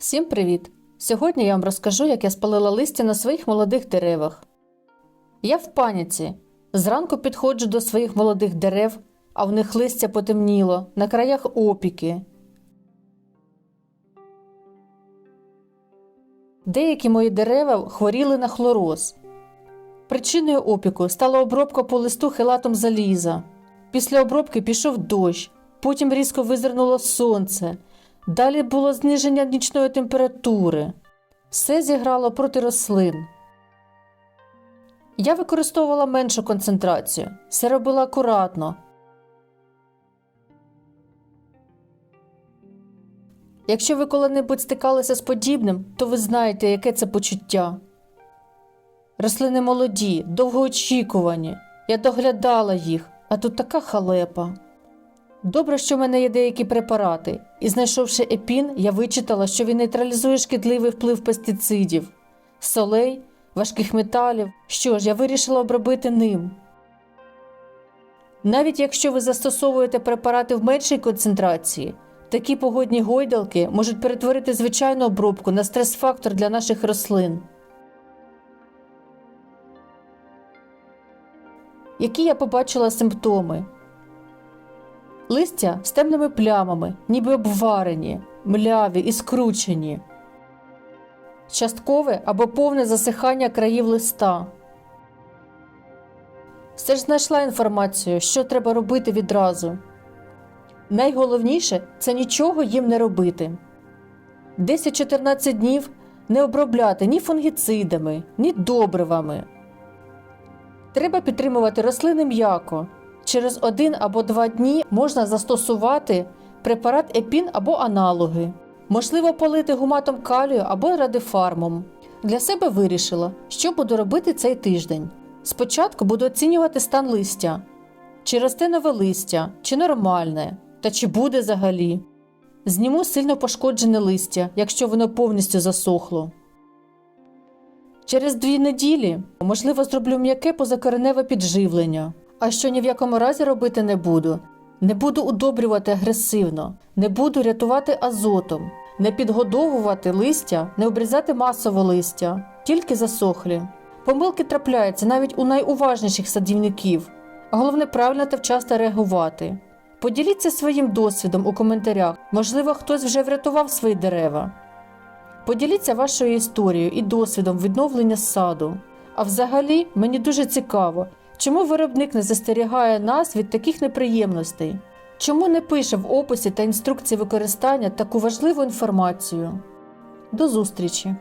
Всім привіт! Сьогодні я вам розкажу, як я спалила листя на своїх молодих деревах. Я в паніці. Зранку підходжу до своїх молодих дерев, а в них листя потемніло, на краях опіки. Деякі мої дерева хворіли на хлороз. Причиною опіку стала обробка по листу хелатом заліза. Після обробки пішов дощ, потім різко визирнуло сонце. Далі було зниження нічної температури. Все зіграло проти рослин. Я використовувала меншу концентрацію, все робила акуратно. Якщо ви коли-небудь стикалися з подібним, то ви знаєте, яке це почуття. Рослини молоді, довгоочікувані. Я доглядала їх, а тут така халепа. Добре, що в мене є деякі препарати, і знайшовши епін, я вичитала, що він нейтралізує шкідливий вплив пестицидів, солей, важких металів. Що ж, я вирішила обробити ним. Навіть якщо ви застосовуєте препарати в меншій концентрації, такі погодні гойдалки можуть перетворити звичайну обробку на стрес-фактор для наших рослин. Які я побачила симптоми? Листя з темними плямами, ніби обварені, мляві і скручені, часткове або повне засихання країв листа. Все ж знайшла інформацію, що треба робити відразу. Найголовніше це нічого їм не робити. 10-14 днів не обробляти ні фунгіцидами, ні добривами. Треба підтримувати рослини м'яко. Через один або два дні можна застосувати препарат епін або аналоги. Можливо, полити гуматом калію або радифармом. Для себе вирішила, що буду робити цей тиждень. Спочатку буду оцінювати стан листя, чи росте нове листя, чи нормальне, та чи буде взагалі. Зніму сильно пошкоджене листя, якщо воно повністю засохло. Через дві неділі, можливо, зроблю м'яке позакореневе підживлення. А що ні в якому разі робити не буду. Не буду удобрювати агресивно, не буду рятувати азотом, не підгодовувати листя, не обрізати масово листя, тільки засохлі. Помилки трапляються навіть у найуважніших садівників, головне правильно та вчасно реагувати. Поділіться своїм досвідом у коментарях, можливо, хтось вже врятував свої дерева. Поділіться вашою історією і досвідом відновлення саду. А взагалі, мені дуже цікаво, чому виробник не застерігає нас від таких неприємностей? Чому не пише в описі та інструкції використання таку важливу інформацію? До зустрічі!